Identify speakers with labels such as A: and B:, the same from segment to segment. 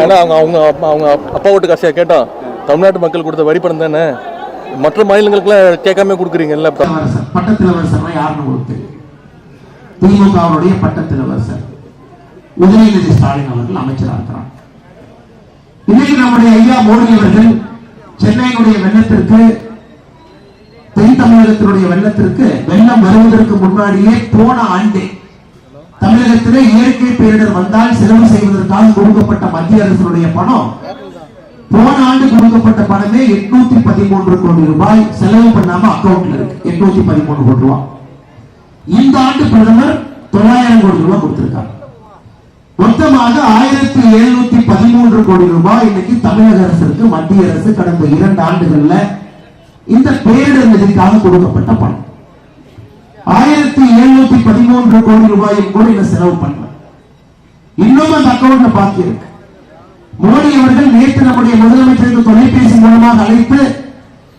A: ஆனால் அவங்க அவங்க அவங்க அப்பா வீட்டு காசியாக கேட்டோம் தமிழ்நாட்டு மக்கள் கொடுத்த வரி பணம் தானே? மற்ற மாநிலங்களுக்குலாம் கேட்காம கொடுக்குறீங்கல்ல?
B: இளவரசர் பட்டத்திலவரசர்னா யாருன்னு உங்களுக்கு தெரியும்? திமுகவுடைய பட்டத்திலவரசர். உதயநிதி ஸ்டாலின் அவர்கள் அமைச்சராக இருக்கிறார். இன்னைக்கு நம்முடைய ஐயா மோடி அவர்கள் சென்னையினுடைய வெள்ளத்திற்கு தென் தமிழகத்தினுடைய வெள்ளத்திற்கு வெள்ளம் வருவதற்கு முன்னாடியே போன ஆண்டே தமிழகத்திலே இயற்கை பேரிடர் வந்தால் செலவு செய்வதற்காக கொடுக்கப்பட்ட மத்திய அரசினுடைய பணம் போன ஆண்டு கொடுக்கப்பட்ட பணமே எட்நூத்தி பதிமூன்று கோடி ரூபாய் செலவு பண்ணாம அக்கௌண்ட்ல இருக்கு. எட்நூத்தி பதிமூணு கோடி ரூபாய். இந்த ஆண்டு பிரதமர் தொள்ளாயிரம் கோடி ரூபாய் கொடுத்திருக்கார். மொத்தமாக ஆயிரத்தி எழுநூத்தி பதிமூன்று கோடி ரூபாய் இன்னைக்கு தமிழக அரசுக்கு மத்திய அரசு கடந்த இரண்டு ஆண்டுகள்ல இந்த பேரிடர் நிதிக்காக கொடுக்கப்பட்ட பணம். ஆயிரத்தி எழுநூத்தி பதிமூன்று கோடி ரூபாயும் கூட இதை செலவு பண்ணல. இன்னும் அந்த அக்கவுண்ட்ல பாக்கி இருக்கு. மோடி அவர்கள் நேற்று நம்முடைய முதலமைச்சருக்கு தொலைபேசி மூலமாக அழைத்து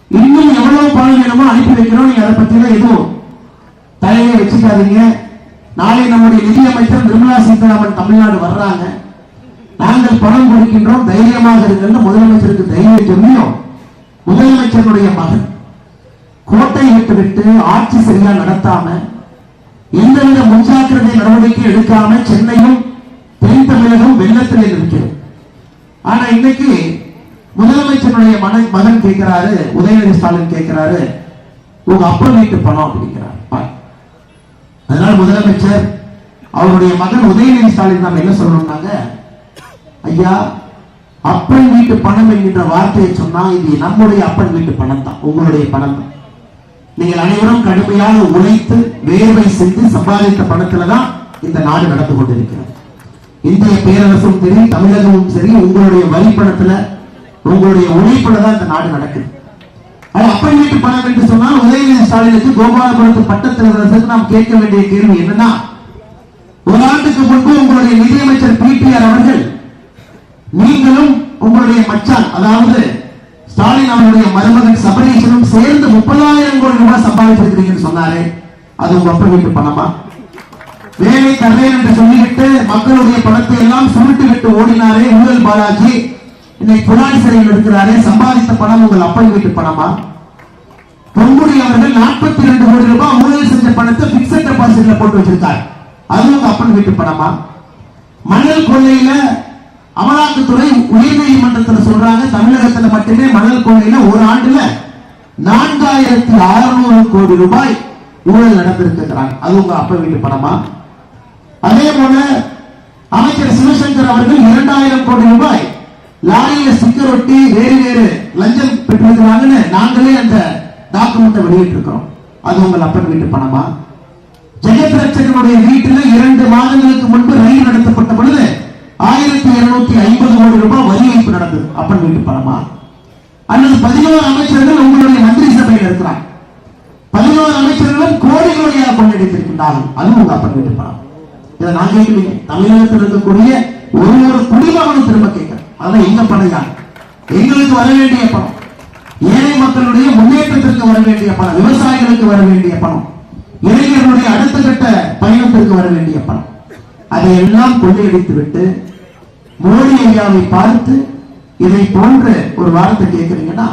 B: இன்னும் எவ்வளவு பணம் வேணுமோ அனுப்பி வைக்கிறோம். நீங்க அதை பத்தி எதுவும் தலையை வச்சுக்காதீங்க. நாளை நம்முடைய நிதியமைச்சர் நிர்மலா சீதாராமன் தமிழ்நாடு வர்றாங்க. நாங்கள் பணம் கொடுக்கின்றோம். தைரியமாக இருக்கின்ற முதலமைச்சருக்கு தைரியம் சொல்லியும் முதலமைச்சருடைய மகன் கோட்டை விட்டு விட்டு ஆட்சி சரியா நடத்தாம எந்தவித முன்ஜாக்கிரதை நடவடிக்கை எடுக்காம சென்னையும் தென் தமிழகம் வெள்ளத்திலே இருக்கிறது ஆனா இன்னைக்கு முதலமைச்சருடைய மன மகன் கேட்கிறாரு உதயநிதி ஸ்டாலின் கேட்கிறாரு உங்க அப்பா வீட்டு பணம் அப்படிங்கிறார். அதனால முதலமைச்சர் அவருடைய மகன் உதயநிதி ஸ்டாலின் நம்ம என்ன சொல்லணும்னாங்க? ஐயா அப்பன் வீட்டு பணம் என்கின்ற வார்த்தையை சொன்னா இது நம்முடைய அப்பன் வீட்டு பணம் தான் உங்களுடைய பணம் தான் நீங்கள் அனைவரும் கடுமையாக உழைத்து வேர்வை செய்து சம்பாதித்த பணத்துல தான் இந்த நாடு நடந்து கொண்டிருக்கிறது. இந்திய பேரரசும் சரி தமிழகமும் சரி உங்களுடைய வரி பணத்துல உங்களுடைய உழைப்புல தான் இந்த நாடு நடக்குது. அது அப்படி பணம் என்று சொன்னால் உதயநிதி ஸ்டாலினுக்கு கோபாலபுரத்து பட்டத்திற்கு நாம் கேட்க வேண்டிய கேள்வி என்னன்னா ஒரு ஆண்டுக்கு முன்பு உங்களுடைய நிதியமைச்சர் பிடிஆர் அவர்கள் நீங்களும் உங்களுடைய மச்சான் அதாவது ஸ்டாலின் அவருடைய மருமகன் சபரீஷனும் சேர்ந்து முப்பதாயிரம் கோடி ரூபாய் சம்பாதிச்சிருக்கிறீங்கன்னு சொன்னாரே அது உங்க அப்பா வீட்டு பணமா? வேலை தர்றேன் என்று சொல்லிவிட்டு மக்களுடைய பணத்தை எல்லாம் சுருட்டு விட்டு ஓடினாரே ஊழல் பாலாஜி. இன்னைக்கு புலாடி சிறையில் இருக்கிறாரே சம்பாதித்த பணம் உங்கள் அப்பா வீட்டு பணமா? பொன்முடி அவர்கள் நாற்பத்தி ரெண்டு கோடி ரூபாய் ஊழல் செஞ்ச பணத்தை பிக்சட் டெபாசிட்ல போட்டு வச்சிருக்கார். அது உங்க அப்பன் வீட்டு பணமா? மணல் கொள்ளையில அமலாக்கத்துறை உயர்நீதிமன்றத்தில் சொல்றாங்க தமிழகத்துல மட்டுமே மணல் கொள்ளையில ஒரு ஆண்டுல நான்காயிரத்தி அறுநூறு கோடி ரூபாய் ஊழல் நடந்திருக்கிறாங்க அது உங்க அப்ப வீட்டு பணமா? அதே போல அமைச்சர் சிவசங்கர் அவர்கள் இரண்டாயிரம் கோடி ரூபாய் லாரியில ஸ்டிக்கர் ஒட்டி வேறு வேறு லஞ்சம் பெற்றிருக்கிறாங்கன்னு நாங்களே அந்த டாக்குமெண்ட்டை வெளியிட்டிருக்கிறோம். அது உங்கள் அப்பன் வீட்டு பணமா? ஜெகத் ரட்சகனுடைய வீட்டில் இரண்டு மாதங்களுக்கு முன்பு ரயில் நடத்தப்பட்ட பொழுது ஆயிரத்தி இருநூத்தி ஐம்பது கோடி ரூபாய் வரி வைப்பு நடந்தது. அப்பன் வீட்டு பணமா? அல்லது பதினோரு அமைச்சர்கள் உங்களுடைய மந்திரி சபையில் இருக்கிறார். பதினோரு அமைச்சர்களும் கோடி கோடியாக கொள்ளடித்திருக்கின்றார்கள் அதுவும் உங்க அப்பன் வீட்டு பணம். இதை நான் கேட்கலீங்க தமிழகத்தில் இருக்கக்கூடிய ஒரு ஒரு குடிமகனும் திரும்ப கேட்கிறேன் அதான் எங்க பணம் எங்களுக்கு வர வேண்டிய பணம். ஏழை மக்களுடைய முன்னேற்றத்திற்கு வர வேண்டிய பணம். விவசாயிகளுக்கு வர வேண்டிய பணம். இளைஞர்களுடைய அடுத்த கட்ட பயணத்திற்கு வர வேண்டிய பணம். அதையெல்லாம் கொள்ளையடித்து விட்டு மோடி ஐயாவை பார்த்து இதை போன்ற ஒரு வார்த்தை கேட்கிறீங்கன்னா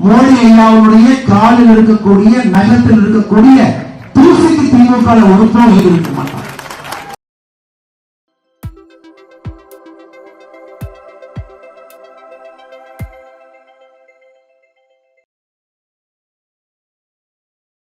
B: மோடி ஐயாவுடைய காலில் இருக்கக்கூடிய நகத்தில் இருக்கக்கூடிய தூசிக்கு திமுக ஒருத்தரும் ஈடு இருக்க மாட்டான்